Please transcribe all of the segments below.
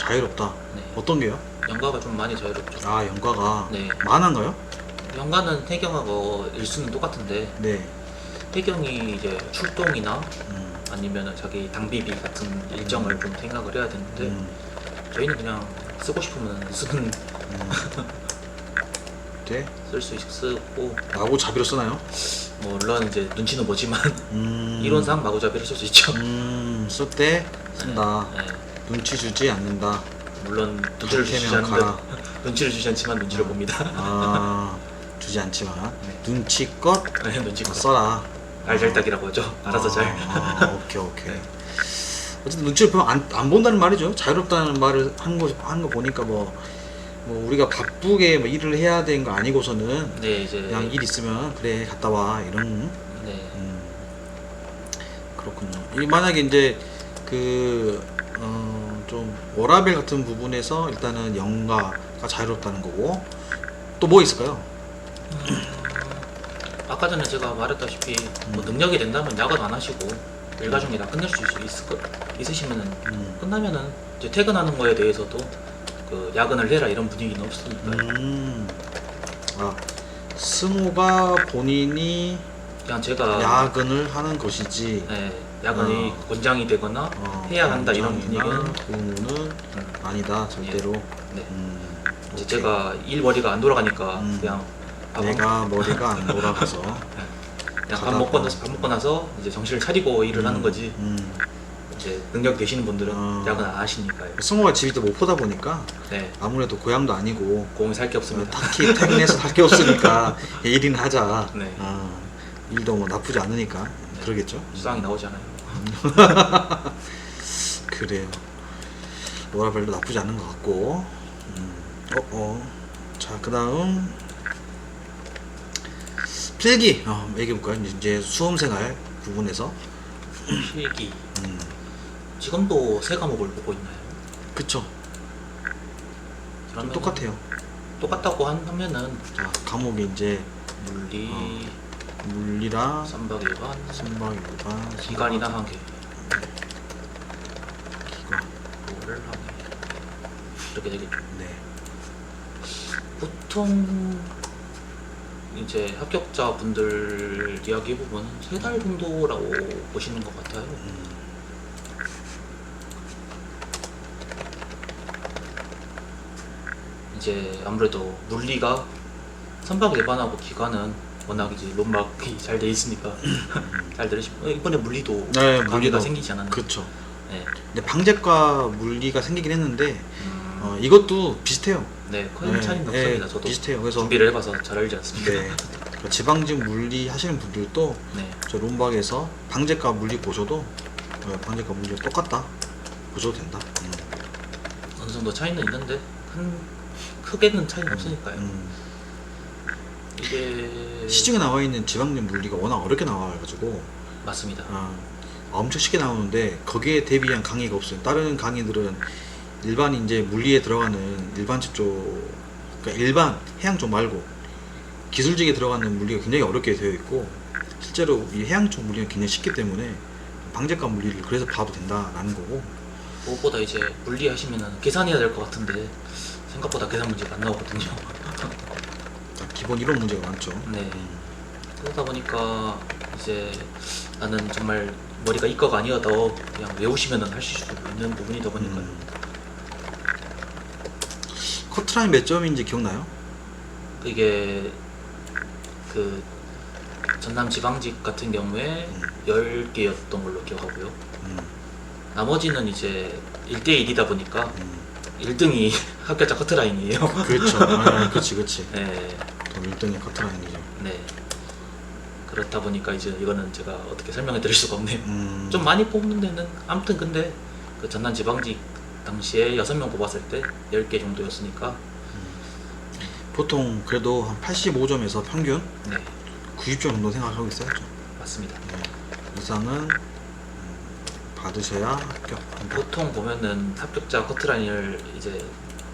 자유롭다. 네. 어떤 게요? 연가가 좀 많이 자유롭죠. 아 연가가 네. 만화인가요? 연가는 태경하고 일수는 똑같은데 네. 태경이 이제 출동이나 음, 아니면은 자기 당비비 같은 일정을 좀 생각을 해야 되는데 음, 저희는 그냥 쓰고 싶으면 쓰는 음. 네. 쓸 수 쓰고 마구 자비로 쓰나요? 뭐 물론 이제 눈치는 보지만 음, 이론상 마구잡이를 쓸수 있죠. 음, 쓸때 쓴다. 네. 눈치 주지 않는다. 물론 눈치를 주지 않는데 가라. 눈치를 주지 않지만 눈치를 봅니다. 아 주지 않지만 네. 눈치껏 네, 눈치껏 써라. 알잘딱이라고 하죠. 알아서 잘. 아, 아, 오케이 오케이. 네. 어쨌든 눈치를 보면 안, 안 본다는 말이죠. 자유롭다는 말을 하는 거, 하는 거 보니까 뭐, 뭐 우리가 바쁘게 뭐 일을 해야 되는 거 아니고서는 네 이제 그냥 일 있으면 그래 갔다 와 이런 네. 음, 그렇군요. 이 만약에 이제 그, 어, 좀 워라벨 같은 부분에서 일단은 영가가 자유롭다는 거고. 또 뭐 있을까요? 아까 전에 제가 말했다시피 뭐 음. 능력이 된다면 야간 안 하시고 일가 중에 다 끝낼 수 있, 있을 거, 있으시면은 음, 끝나면은 이제 퇴근하는 거에 대해서도 그 야근을 해라 이런 분위기는 없으니까 음, 아, 승호가 본인이 그냥 제가 야근을 하는 것이지. 네, 야근이 어. 권장이 되거나 어, 해야 한다 이런 분위기는 의무는 음, 아니다 절대로 네. 음, 이제 오케이. 제가 일 머리가 안 돌아가니까 음. 그냥 밥, 내가 머리가 안 돌아가서 그냥 밥 먹고. 나서 밥 먹고 나서 이제 정신을 차리고 일을 하는 거지 음. 이제 능력 되시는 분들은 어. 야근 안 하시니까요. 승호가 집이 또 목포다 보니까 네, 아무래도 고향도 아니고 공이 살게 어, 없습니다. 딱히 퇴근해서 할 게 없으니까 일이나 하자 네. 아, 일도 뭐 나쁘지 않으니까 그러겠죠 수상이 나오잖아요. 그래요 워라벨도 나쁘지 않은 것 같고 음. 어, 어. 자, 그 다음 필기 어, 얘기해볼까요? 이제- 수험생활 부분에서 필기 음, 지금도 세 과목을 보고 있나요? 그쵸 그러면 똑같아요 똑같다고 한- 하면은 자 과목이 이제 물리, 어. 물리라. 선박 일반, 선박 일반. 기관이나 항해 기관. 그거를 항해 이렇게 되겠죠. 네. 보통 이제 합격자 분들 이야기 해보면 세달 정도라고 보시는 것 같아요. 음, 이제 아무래도 물리가 선박 일반하고 기관은 워낙 이제 논막이 잘 돼 있으니까 잘 들으시고 이번에 물리도 네 관계가 물리도 생기지 않았나? 그쵸 네. 근데 방재과 물리가 생기긴 했는데 음, 어, 이것도 비슷해요 네, 큰 네, 차이는 네, 없습니다. 저도 비슷해요 그래서 준비를 해봐서 잘 알지 않습니까? 네. 그 지방직 물리 하시는 분들도 네. 저 롬박에서 방재과 물리 보셔도 어, 방재과 물리 똑같다 보셔도 된다. 음. 어느 정도 차이는 있는데 큰 크게는 차이는 없으니까요. 음. 이게 시중에 나와 있는 지방직 물리가 워낙 어렵게 나와가지고 맞습니다. 어, 엄청 쉽게 나오는데 거기에 대비한 강의가 없어요. 다른 강의들은 일반 이제 물리에 들어가는 일반직 쪽, 그러니까 일반 해양 쪽 말고 기술직에 들어가는 물리가 굉장히 어렵게 되어 있고 실제로 이 해양 쪽 물리가 굉장히 쉽기 때문에 방재과 물리를 그래서 봐도 된다라는 거고 무엇보다 이제 물리 하시면은 계산해야 될 것 같은데 생각보다 계산 문제가 안 나오거든요. 기본 이론 문제가 많죠. 네. 그러다 보니까 이제 나는 정말 머리가 이과가 아니어도 그냥 외우시면은 하실 수 있는 부분이다 보니까요. 음. 커트라인 몇 점인지 기억나요? 이게 그 전남 지방직 같은 경우에 음. 10개였던 걸로 기억하고요. 음, 나머지는 이제 1대1이다 보니까 음. 1등이 합격자 커트라인이에요. 그렇죠. 아, 그렇지, 그렇지. 네, 또 1등이 커트라인이죠. 네. 그렇다 보니까 이제 이거는 제가 어떻게 설명해 드릴 수가 없네요. 음, 좀 많이 뽑는 데는 아무튼 근데 그 전남 지방직 당시에 6명 뽑았을 때 10개 정도였으니까 보통 그래도 한 85점에서 평균 네, 90점 정도 생각하고 있어요. 맞습니다. 네. 이상은 음, 받으셔야 합격한다. 보통 보면은 합격자 커트라인을 이제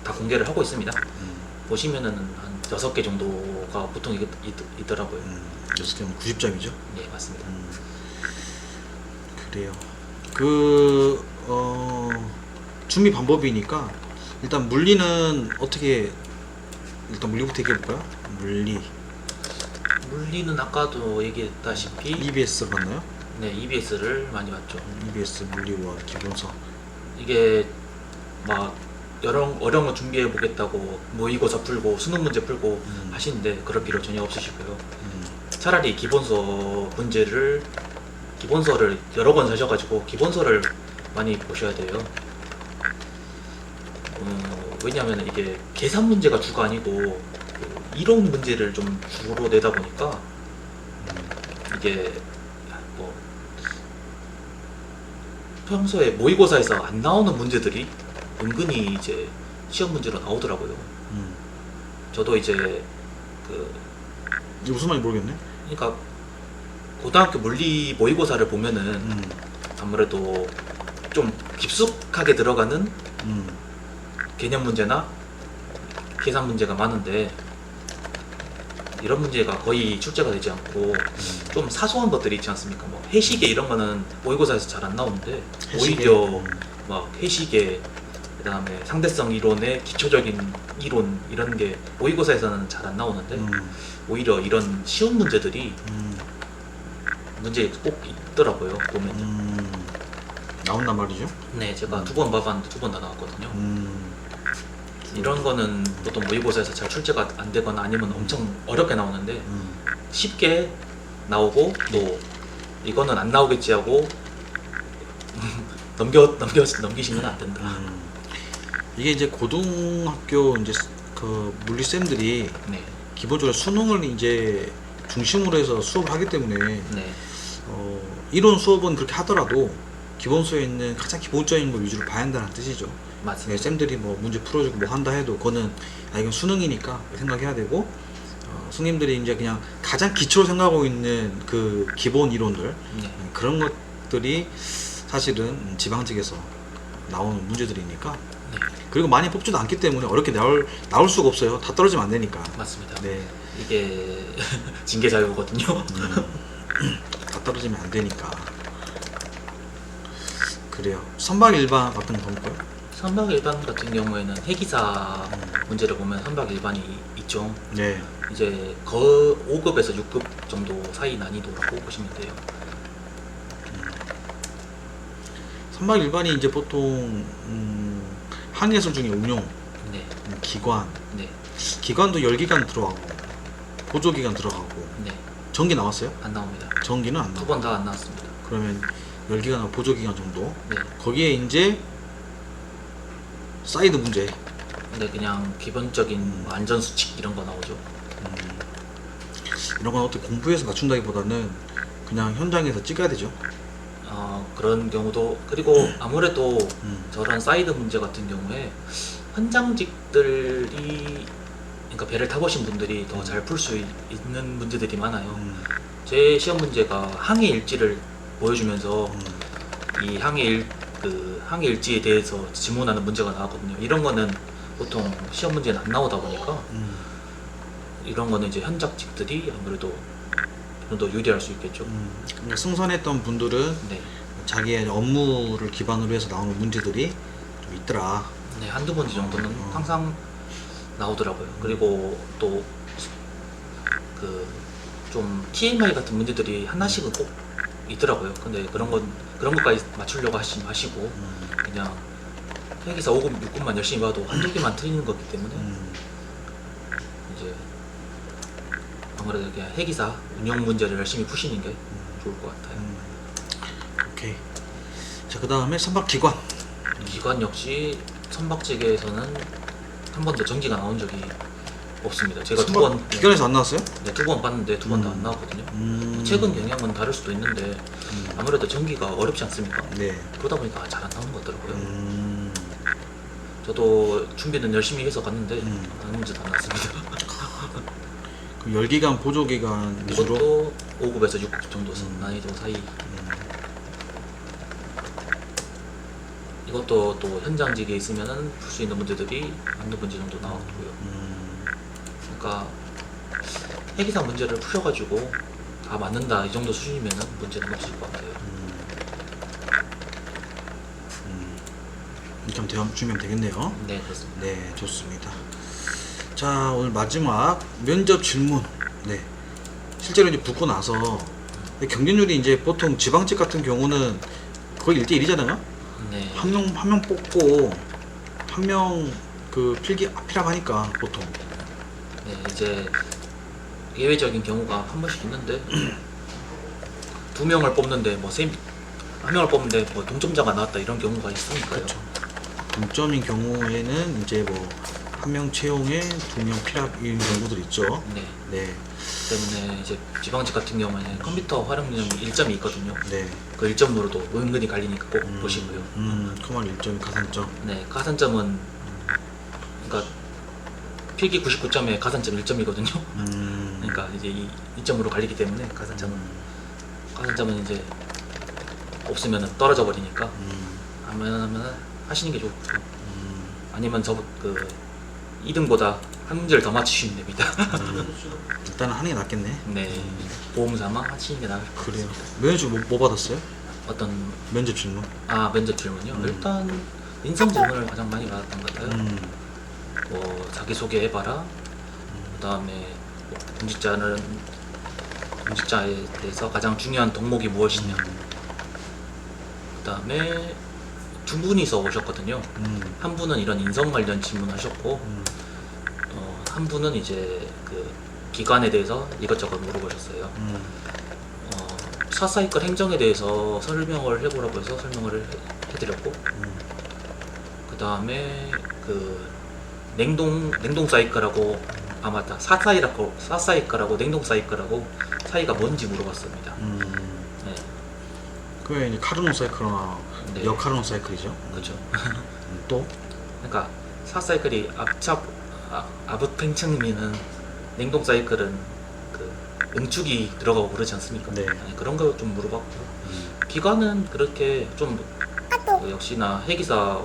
다 공개를 하고 있습니다. 음, 보시면은 한 6개 정도가 보통 있, 있, 더라고요 음, 6개면 90점이죠. 네, 맞습니다. 음, 그래요. 그, 어, 준비 방법이니까 일단 물리는 어떻게 일단 물리부터 얘기해 볼까요? 물리 물리는 아까도 얘기했다시피 EBS 봤나요? 네 EBS를 많이 봤죠. EBS 물리와 기본서 이게 막 여러 어려운 거 준비해 보겠다고 모의고사 풀고 수능 문제 풀고 음. 하시는데 그럴 필요 전혀 없으시고요. 음, 차라리 기본서 문제를 기본서를 여러 번 사셔가지고 기본서를 많이 보셔야 돼요. 어, 왜냐하면 이게 계산 문제가 주가 아니고 그 이론 문제를 좀 주로 내다 보니까 이게 뭐 평소에 모의고사에서 안 나오는 문제들이 은근히 이제 시험 문제로 나오더라고요. 음. 저도 이제 그 이게 무슨 말인지 모르겠네 그러니까 고등학교 물리 모의고사를 보면은 음, 아무래도 좀 깊숙하게 들어가는 음, 개념 문제나 계산 문제가 많은데 이런 문제가 거의 출제가 되지 않고 음. 좀 사소한 것들이 있지 않습니까? 뭐 해시계 이런 거는 모의고사에서 잘 안 나오는데 해시계. 오히려 음. 막 해시계 그다음에 상대성 이론의 기초적인 이론 이런 게 모의고사에서는 잘 안 나오는데 음, 오히려 이런 쉬운 문제들이 음, 문제에 꼭 있더라고요 보면. 음. 나온단 말이죠 네, 제가 두번 봐봤는데 두 번 다 나왔거든요. 음, 이런 거는 보통 모의고사에서 잘 출제가 안 되거나 아니면 엄청 어렵게 나오는데 음. 쉽게 나오고 또 이거는 안 나오겠지 하고 넘겨 넘겨 넘기시면 안 된다. 음. 이게 이제 고등학교 이제 그 물리 쌤들이 네, 기본적으로 수능을 이제 중심으로 해서 수업을 하기 때문에 네, 어, 이론 수업은 그렇게 하더라도 기본서에 있는 가장 기본적인 걸 위주로 봐야 한다는 뜻이죠. 네, 맞습니다. 쌤들이 뭐 문제 풀어주고 뭐 한다 해도 그거는 아 이건 수능이니까 생각해야 되고 어, 스님들이 이제 그냥 가장 기초로 생각하고 있는 그 기본 이론들 네, 그런 것들이 사실은 지방직에서 나오는 문제들이니까 네, 그리고 많이 뽑지도 않기 때문에 어렵게 나올 나올 수가 없어요. 다 떨어지면 안 되니까. 맞습니다. 네, 이게 징계 자유거든요. 음, 다 떨어지면 안 되니까. 그래요. 선박 일반 같은 거 볼까요? 선박 일반 같은 경우에는 해기사 문제를 보면 선박 일반이 있죠. 네. 이제 거 5급에서 6급 정도 사이 난이도라고 보시면 돼요. 선박 일반이 이제 보통 음, 항해술 중에 운용, 네, 음, 기관, 네, 기관도 열기관 들어가고 보조기관 들어가고 네, 전기 나왔어요? 안 나옵니다. 전기는 안 두 나와. 번 다 안 나왔습니다. 그러면 열기관하고 보조기관 정도. 네, 거기에 이제 사이드 문제. 근데 그냥 기본적인 뭐 안전 수칙 이런 거 나오죠. 음, 이런 건 어떻게 공부해서 맞춘다기보다는 그냥 현장에서 찍어야 되죠. 어, 그런 경우도 그리고 아무래도 음, 저런 사이드 문제 같은 경우에 현장직들이 그러니까 배를 타보신 분들이 더 잘 풀 수 있는 문제들이 많아요. 음, 제 시험 문제가 항해 일지를 보여주면서 음, 이 항해 일, 그 항해 일지에 대해서 지문하는 문제가 나왔거든요. 이런 거는 보통 시험 문제는 안 나오다 보니까 음, 이런 거는 이제 현장직들이 아무래도 좀 더 유리할 수 있겠죠. 음. 그러니까 승선했던 분들은 네. 자기의 업무를 기반으로 해서 나오는 문제들이 좀 있더라. 네, 한두 번 정도는 어. 항상 나오더라고요. 그리고 또그좀 TMI 같은 문제들이 하나씩은 꼭 있더라고요. 근데 그런 건 그런 것까지 맞추려고 하시 마시고 음, 그냥 회계사 5급, 6급만 열심히 봐도 한두 개만 틀리는 거기 때문에 음, 이제 아무래도 그냥 회계사 운영 문제를 열심히 푸시는 게 좋을 것 같아요. 음. 오케이. 자, 그 다음에 선박 기관. 기관 역시 선박직에서는 한 번도 전기가 나온 적이 없습니다. 제가 두 번, 선박 기관에서 안 나왔어요? 네, 두 번 봤는데 두 번 다 안 음. 나왔거든요. 음, 최근 영향은 다를 수도 있는데 음, 아무래도 전기가 어렵지 않습니까? 네. 그러다 보니까 잘 안 나오는 것 같더라고요. 음, 저도 준비는 열심히 해서 갔는데 음. 아무 문제도 안 났습니다. 그 열기관, 보조기관 위주로. 이것도 5급에서 6급 정도 음. 난이도 사이. 이것도 또 현장직에 있으면은 풀 수 있는 문제들이 한두 문제 정도 나왔고요. 음, 그러니까 회계사 문제를 푸셔가지고 다 맞는다 이 정도 수준이면은 문제는 없을 것 같아요. 음, 음. 이렇게 하면 되- 주면 되겠네요. 네, 그렇습니다. 네, 좋습니다. 자, 오늘 마지막 면접 질문. 네. 실제로 이제 붙고 나서 경쟁률이 이제 보통 지방직 같은 경우는 거의 1대1이잖아요. 네. 한 명, 한 명 뽑고 한 명 그 필기 필요하고 하니까 보통. 네, 이제 예외적인 경우가 한 번씩 있는데 두 명을 뽑는데 뭐 세 한 명을 뽑는데 뭐 동점자가 나왔다 이런 경우가 있으니까요. 그렇 죠. 동점인 경우에는 이제 뭐 한 명 채용에 두 명 필요한 경우들 있죠. 네. 네, 때문에 이제 지방직 같은 경우에는 컴퓨터 활용량이 1점이 있거든요. 네. 그 1점으로도 은근히 갈리니까 꼭 음, 보시고요. 음, 커먼 1점 가산점. 네, 가산점은 그러니까 필기 99점에 가산점 1점이거든요. 음, 그러니까 이제 이 2점으로 갈리기 때문에 가산점은 가산점은 이제 없으면 떨어져 버리니까 음, 하면 하면 하시는 게 좋고 음, 아니면 저그 2등보다 한 문제를 더 맞추시면 됩니다. 음. 일단 하는 게 낫겠네. 네, 보험 삼아 하시는 게 나을 것 그래요. 같습니다. 면접 뭐, 뭐 받았어요? 어떤 면접 질문. 아 면접 질문요? 음. 일단 인성 질문을 가장 많이 받았던 것 같아요. 음, 뭐 자기 소개 해봐라. 그다음에 뭐 공직자는 공직자에 대해서 가장 중요한 덕목이 무엇이냐. 그다음에 두 분이서 오셨거든요. 음, 한 분은 이런 인성 관련 질문하셨고 음, 어, 한 분은 이제 그 기관에 대해서 이것저것 물어보셨어요. 음, 어, 사사이클 행정에 대해서 설명을 해보라고 해서 설명을 해, 해드렸고 음, 그 다음에 그 냉동 냉동 사이클하고 아 맞다 사사이라고 사사이클하고 냉동 사이클하고 사이가 뭔지 물어봤습니다. 음. 네, 그게 이제 카르노 사이클이나 네. 역카르노 사이클이죠. 그렇죠. 음, 또 그러니까 사 사이클이 앞찹 아, 아부팽층미는 냉동 사이클은 그 응축이 들어가고 그러지 않습니까? 네. 아니, 그런 거 좀 물어봤고 음, 기관은 그렇게 좀그 역시나 회기사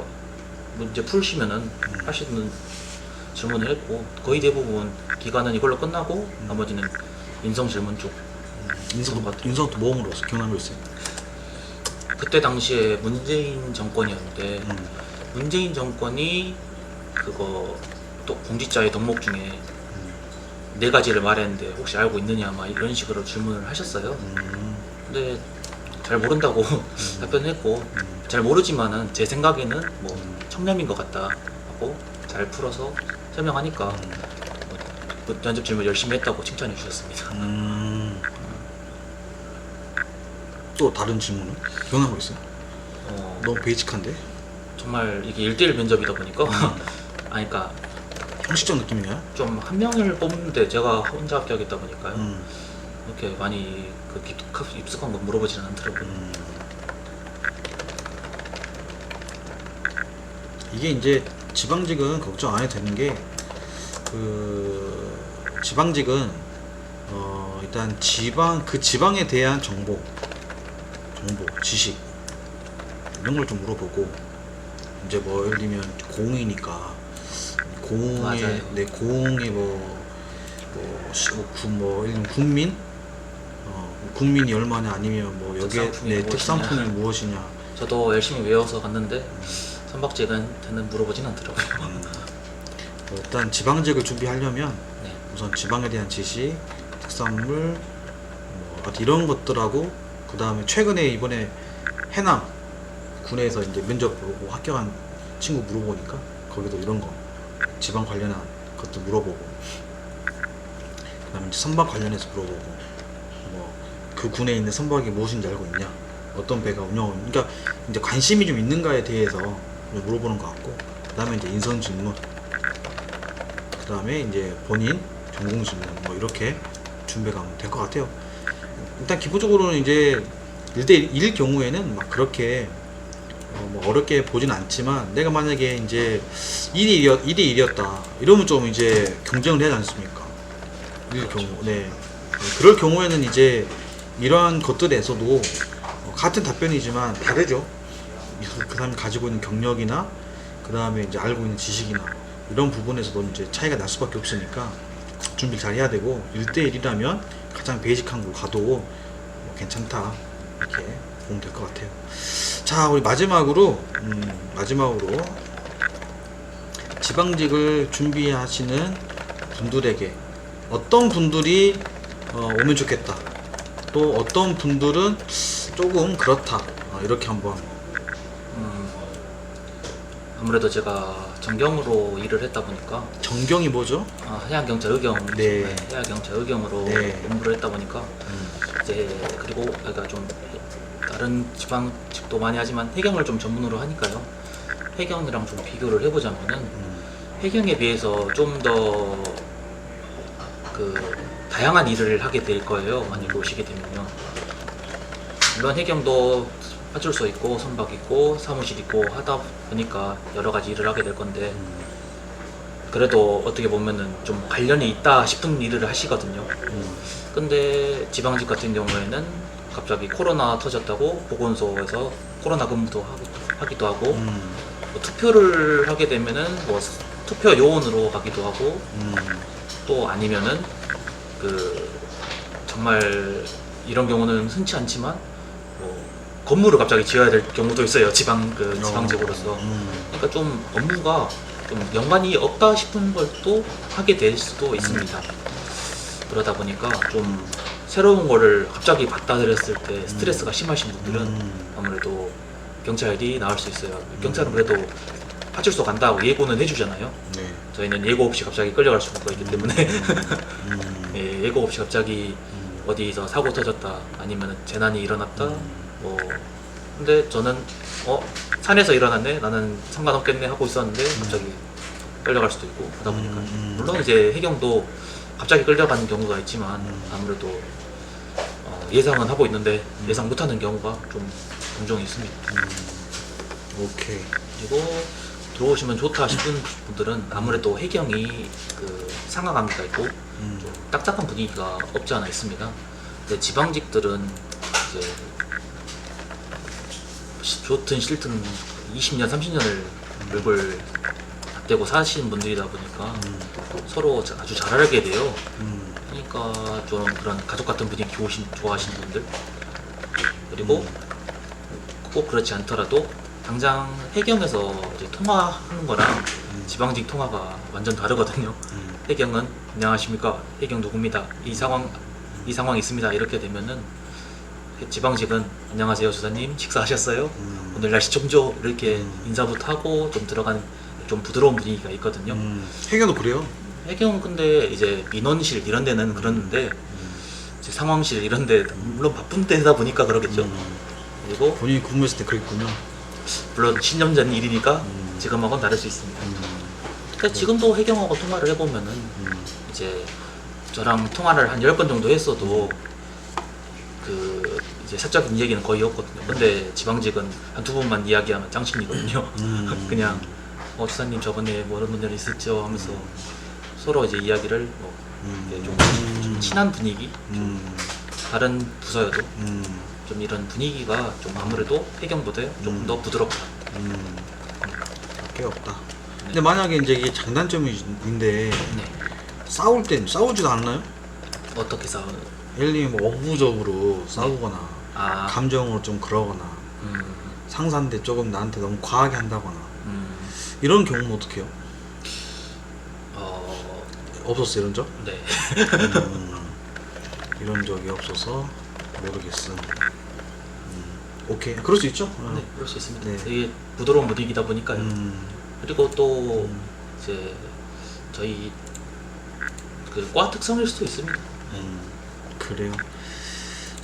문제 풀시면은 할수 있는 질문을 했고 거의 대부분 기관은 이걸로 끝나고 나머지는 인성 질문 쪽 인성 것 인성 또뭐 물어봤어? 기억나는 거 있어요? 그때 당시에 문재인 정권이었는데 음, 문재인 정권이 그거 또 공직자의 덕목 중에 음, 네 가지를 말했는데 혹시 알고 있느냐 막 이런 식으로 질문을 하셨어요. 음, 근데 잘 모른다고 답변했고 음, 잘 모르지만은 제 생각에는 뭐 음. 청렴인 것 같다 하고 잘 풀어서 설명하니까 음. 그 면접 질문 열심히 했다고 칭찬해 주셨습니다. 음. 또 다른 질문은 거 있어요? 어, 너무 베이직한데? 정말 이게 1대1 면접이다 보니까 아 그러니까 형식적 느낌이야? 좀한 명을 뽑는데 제가 혼자 합격했다 보니까요. 음, 이렇게 많이 그 깊숙- 입숙한 거 물어보지는 않더라고요. 음. 이게 이제 지방직은 걱정 안 해도 되는 게 그 지방직은 어 일단 지방 그 지방에 대한 정보 정보 지식 이런 걸 좀 물어보고 이제 뭐 예를 들면 공이니까 공의 맞아요. 네 공의 뭐, 뭐, 시- 뭐, 구- 뭐 예를 들면 국민 어, 국민이 얼마냐 아니면 뭐 여기에 특산품이 네, 무엇이냐. 특산품이 무엇이냐 저도 열심히 외워서 갔는데 선박직한테는 물어보진 않더라고요. 음, 뭐 일단 지방직을 준비하려면 네. 우선 지방에 대한 지식, 특산물 뭐 하여튼 이런 것들하고 그 다음에 최근에 이번에 해남 군에서 이제 면접 보고 합격한 친구 물어보니까 거기도 이런 거 지방 관련한 것도 물어보고 그 다음에 선박 관련해서 물어보고 뭐 그 군에 있는 선박이 무엇인지 알고 있냐 어떤 배가 운영하고 있- 그러니까 이제 관심이 좀 있는가에 대해서 물어보는 것 같고 그 다음에 이제 인성 질문 그 다음에 이제 본인 전공 질문 뭐 이렇게 준비가 될 것 같아요. 일단 기본적으로는 이제 1대1 경우에는 막 그렇게 어, 뭐 어렵게 보진 않지만 내가 만약에 이제 1이 1이었, 1이 1이었다 이러면 좀 이제 경쟁을 해야 하지 않습니까? 일 경우 네 그럴 경우에는 이제 이러한 것들에서도 어, 같은 답변이지만 다르죠. 그- 그 사람이 가지고 있는 경력이나 그 다음에 이제 알고 있는 지식이나 이런 부분에서도 이제 차이가 날 수밖에 없으니까 준비를 잘 해야 되고 1대1이라면 가장 베이직한 걸 가도 뭐 괜찮다. 이렇게 보면 될 것 같아요. 자 우리 마지막으로 음, 마지막으로 지방직을 준비하시는 분들에게 어떤 분들이 어, 오면 좋겠다. 또 어떤 분들은 조금 그렇다. 어, 이렇게 한번 음, 아무래도 제가 전경으로 일을 했다 보니까 정경이 뭐죠? 아, 해양경찰 의경 네. 해양경찰 의경으로 네. 공부를 했다 보니까 음, 이제 그리고 그러니까 좀 다른 지방직도 많이 하지만 해경을 좀 전문으로 하니까요. 해경이랑 좀 비교를 해보자면은 음, 해경에 비해서 좀 더 그 다양한 일을 하게 될 거예요. 만약 오시게 되면요. 물론 해경도 파출소 있고 선박 있고 사무실 있고 하다 보니까 여러 가지 일을 하게 될 건데 음, 그래도 어떻게 보면은 좀 관련이 있다 싶은 일을 하시거든요. 음, 근데 지방직 같은 경우에는 갑자기 코로나 터졌다고 보건소에서 코로나 근무도 하기도 하고 음, 뭐 투표를 하게 되면은 뭐 투표 요원으로 가기도 하고 음, 또 아니면은 그 정말 이런 경우는 흔치 않지만 뭐 건물을 갑자기 지어야 될 경우도 있어요. 지방 그 지방직으로서. 음, 그러니까 좀 업무가 좀 연관이 없다 싶은 걸 또 하게 될 수도 있습니다. 그러다 보니까 좀 새로운 거를 갑자기 받아들였을 때 스트레스가 심하신 분들은 음, 아무래도 경찰이 나을 수 있어요. 경찰은 그래도 파출소 간다고 예고는 해주잖아요. 네. 저희는 예고 없이 갑자기 끌려갈 수가 있기 때문에. 음, 예, 예고 없이 갑자기 음, 어디서 사고 터졌다 아니면 재난이 일어났다 음. 뭐 근데 저는 어 산에서 일어났네 나는 상관없겠네 하고 있었는데 갑자기 끌려갈 수도 있고 하다 보니까 음, 음. 물론 이제 해경도 갑자기 끌려가는 경우가 있지만 음. 아무래도 어, 예상은 하고 있는데 음. 예상 못하는 경우가 좀 종종 있습니다. 음, 오케이. 그리고 들어오시면 좋다 싶은 분들은 아무래도 해경이 그 상하관계가 있고 음, 좀 딱딱한 분위기가 없지 않아 있습니다. 근데 지방직들은 이제 시- 좋든 싫든 20년, 30년을 벽을 떼고 사시는 분들이다 보니까 음, 서로 자- 아주 잘 알게 돼요. 음, 그러니까 좀 그런 가족 같은 분위기 좋으신, 좋아하시는 분들. 그리고 꼭 그렇지 않더라도 당장 해경에서 이제 통화하는 거랑 음, 지방직 통화가 완전 다르거든요. 음, 해경은 안녕하십니까? 해경 누구입니다. 이 상황 이 상황이 있습니다. 이렇게 되면은 지방직은 안녕하세요 주사님. 식사하셨어요? 음, 오늘 날씨 좀 좋 이렇게 음. 인사부터 하고 좀 들어가는 좀 부드러운 분위기가 있거든요. 음, 해경도 그래요. 해경 근데 이제 민원실 이런 데는 그러는데 음, 이제 상황실 이런 데 물론 바쁜 때다 보니까 그러겠죠. 음, 그리고 본인이 근무했을 때 그랬군요. 물론 10년 전 일이니까 음. 지금하고는 다를 수 있습니다. 음, 근데 지금도 해경하고 통화를 해보면은 음, 이제 저랑 통화를 한 10번 정도 했어도 그 이제 사적인 이야기는 거의 없거든요. 근데 지방직은 한두 번만 이야기하면 짱친이거든요. 음. 그냥 어 주사님 저번에 뭐 이런 문제 있었죠 하면서 서로 이제 이야기를 뭐 음, 이렇게 좀, 음, 좀 친한 분위기 좀 음, 다른 부서여도 음, 좀 이런 분위기가 좀 아무래도 해경보다 조금 음. 더 부드럽다. 음, 게 없다. 근데 만약에 이제 이게 장단점인데 네. 싸울 땐 싸우지도 않나요? 어떻게 싸우? 예를 들면 뭐 업무적으로 싸우거나 아, 감정으로 좀 그러거나 음, 상사인데 조금 나한테 너무 과하게 한다거나 음, 이런 경우는 어떻게 해요? 어, 없었어 이런 적? 네. 음, 이런 적이 없어서 모르겠음. 음, 오케이 그럴 수 있죠. 어. 네, 그럴 수 있습니다. 네. 되게 부드러운 분위기다 보니까요. 음, 그리고 또 음, 이제 저희 그 과 특성일 수도 있습니다. 음, 그래요.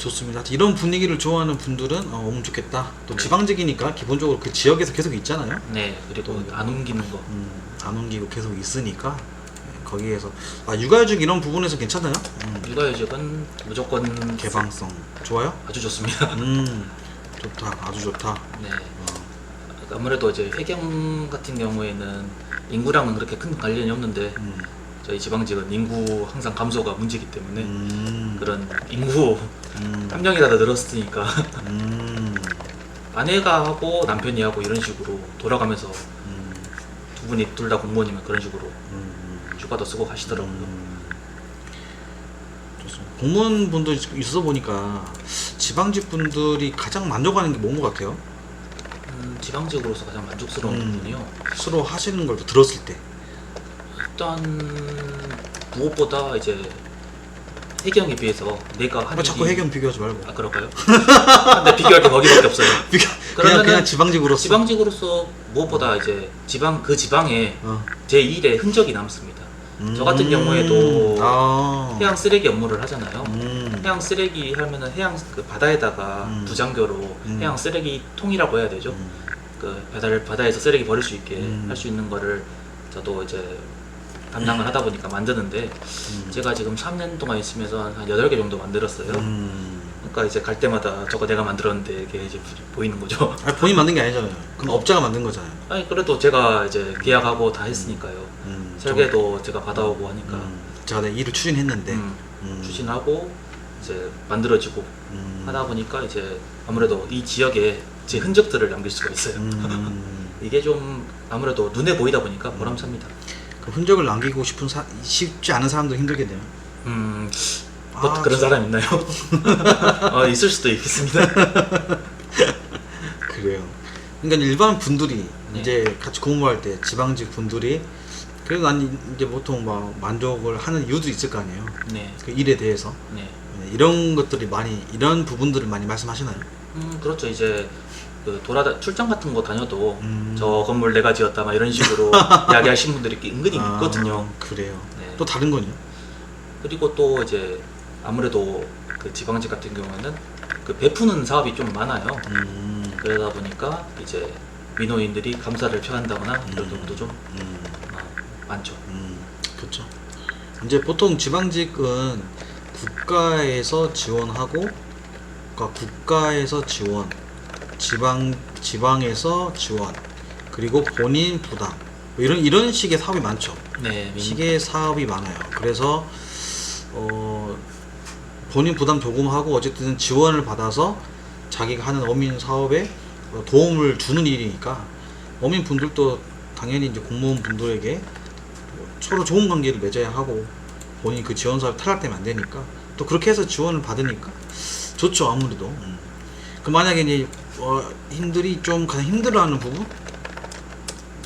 좋습니다. 이런 분위기를 좋아하는 분들은 어, 오면 좋겠다. 또 네. 지방직이니까 기본적으로 그 지역에서 계속 있잖아요. 네, 그리고 음. 안 옮기는 거. 음, 안 옮기고 계속 있으니까 네, 거기에서 아 육아휴직 이런 부분에서 괜찮아요? 음, 육아휴직은 무조건 개방성 좋아요? 아주 좋습니다. 음 좋다 아주 좋다. 네, 어, 아무래도 이제 해경 같은 경우에는 인구랑은 그렇게 큰 관련이 없는데 음, 저희 지방직은 인구 항상 감소가 문제이기 때문에 음, 그런 인구 음, 한 명이라도 늘었으니까 음, 아내가 하고 남편이 하고 이런 식으로 돌아가면서 음, 두 분이 둘 다 공무원이면 그런 식으로 음, 휴가도 쓰고 가시더라고요. 음, 좋습니다. 공무원분들 있어 보니까 지방직 분들이 가장 만족하는 게 뭔 것 같아요? 지방직으로서 가장 만족스러운 음. 부분이요. 서로 하시는 걸 들었을 때. 일단 무엇보다 이제 해경에 비해서 내가 하는 뭐 자꾸 일이- 해경 비교하지 말고. 아 그럴까요? 근데 비교할 게 거기밖에 없어요. 비교. 그냥 그러면은 그냥 지방직으로서. 지방직으로서 무엇보다 이제 지방 그 지방에 어. 제 일의 흔적이 남습니다. 저 같은 음. 경우에도 아. 해양 쓰레기 업무를 하잖아요. 음. 해양 쓰레기 하면은 해양 그 바다에다가 음. 부장교로 음. 해양 쓰레기 통이라고 해야 되죠. 음. 그 바다를 바다에서 쓰레기 버릴 수 있게 음. 할 수 있는 거를 저도 이제 담당을 하다 보니까 만드는데 음. 제가 지금 3년 동안 있으면서 한 8개 정도 만들었어요. 음. 그러니까 이제 갈 때마다 저거 내가 만들었는데 이게 이제 보이는 거죠. 아니, 본인 만든 게 아니잖아요. 그럼 업자가 만든 거잖아요. 아니 그래도 제가 이제 계약하고 다 했으니까요. 음. 설계도 제가 받아오고 하니까 음. 제가 내 일을 추진했는데. 음, 음. 추진하고 이제 만들어지고 음. 하다 보니까 이제 아무래도 이 지역에 제 흔적들을 남길 수가 있어요. 음. 이게 좀 아무래도 눈에 보이다 보니까 보람찹니다. 그 흔적을 남기고 싶은 사, 쉽지 않은 사람도 힘들겠네요. 음, 뭐 아, 그런 사람 있나요? 어, 있을 수도 있겠습니다. 그래요. 그러니까 일반 분들이 네. 이제 같이 공부할 때 지방직 분들이 그래도 난 이제 보통 막 만족을 하는 이유도 있을 거 아니에요. 네, 그 일에 대해서 네. 네, 이런 것들이 많이 이런 부분들을 많이 말씀하시나요? 음, 그렇죠. 이제 그 돌아다 출장 같은 거 다녀도 음. 저 건물 내가 지었다 막 이런 식으로 이야기하시는 분들이 꽤 은근히 아, 있거든요. 그래요. 네. 또 다른 건요? 그리고 또 이제 아무래도 그 지방직 같은 경우에는 그 베푸는 사업이 좀 많아요. 음. 그러다 보니까 이제 민호인들이 감사를 표한다거나 이런 경우도 좀 음. 아, 많죠. 음, 그렇죠. 이제 보통 지방직은 국가에서 지원하고, 그러니까 국가에서 지원, 지방 지방에서 지원, 그리고 본인 부담 뭐 이런 이런 식의 사업이 많죠. 네, 민, 식의 사업이 많아요. 그래서 어, 본인 부담 조금 하고 어쨌든 지원을 받아서 자기가 하는 어민 사업에 어, 도움을 주는 일이니까 어민 분들도 당연히 이제 공무원 분들에게 서로 좋은 관계를 맺어야 하고 본인 그 지원 사업 탈락되면 안 되니까 또 그렇게 해서 지원을 받으니까 좋죠 아무래도. 음. 그 만약에 이제 어, 힘들이 좀 가장 힘들어하는 부분?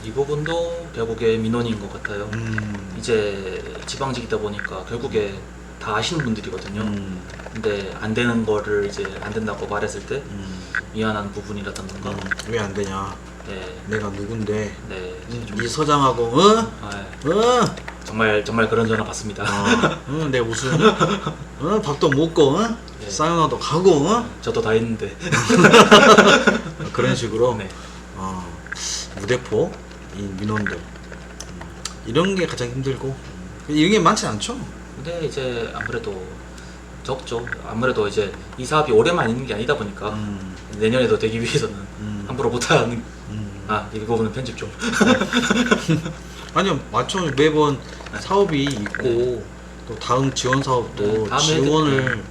이 부분도 결국에 민원인 것 같아요. 음. 이제 지방직이다 보니까 결국에 다 아시는 분들이거든요. 음. 근데 안 되는 거를 이제 안 된다고 말했을 때 음. 미안한 부분이라던가 왜 안 되냐? 네, 내가 누군데? 네, 이, 서장하고 어? 아, 어? 정말 정말 그런 전화 받습니다. 어? 어? 내가 무슨 어? 밥도 먹고 어? 네. 사우나도 가고 어? 저도 다 했는데. 그런 식으로 네. 어, 무대포 이 민원들 음, 이런 게 가장 힘들고 이런 게 많지 않죠? 근데 이제 아무래도 적죠. 아무래도 이제 이 사업이 오래만 있는 게 아니다 보니까 음, 내년에도 되기 위해서는 음, 함부로 못하는 음. 아이 부분은 편집 좀. 아니요 맞죠 매번 네. 사업이 있고 네. 또 다음 지원 사업도 네, 지원을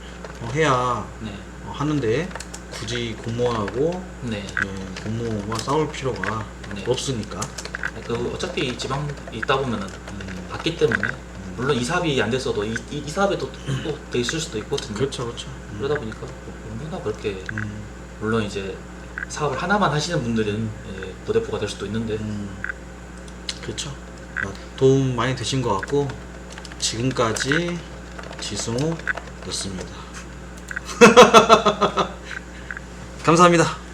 어, 해야 네, 어, 하는데 굳이 공무원하고 네. 예, 공무원과 싸울 필요가 네. 없으니까. 그 어차피 지방 있다 보면은 음, 받기 때문에 물론 이 사업이 안 됐어도 이, 이, 이 사업에 또돼 있을 수도 있거든요. 그렇죠, 그렇죠. 음, 그러다 보니까 누구나 그렇게 음, 물론 이제 사업을 하나만 하시는 분들은 이제 부대포가 될 수도 있는데 음, 그렇죠. 아, 도움 많이 되신 것 같고 지금까지 지승우였습니다. 감사합니다.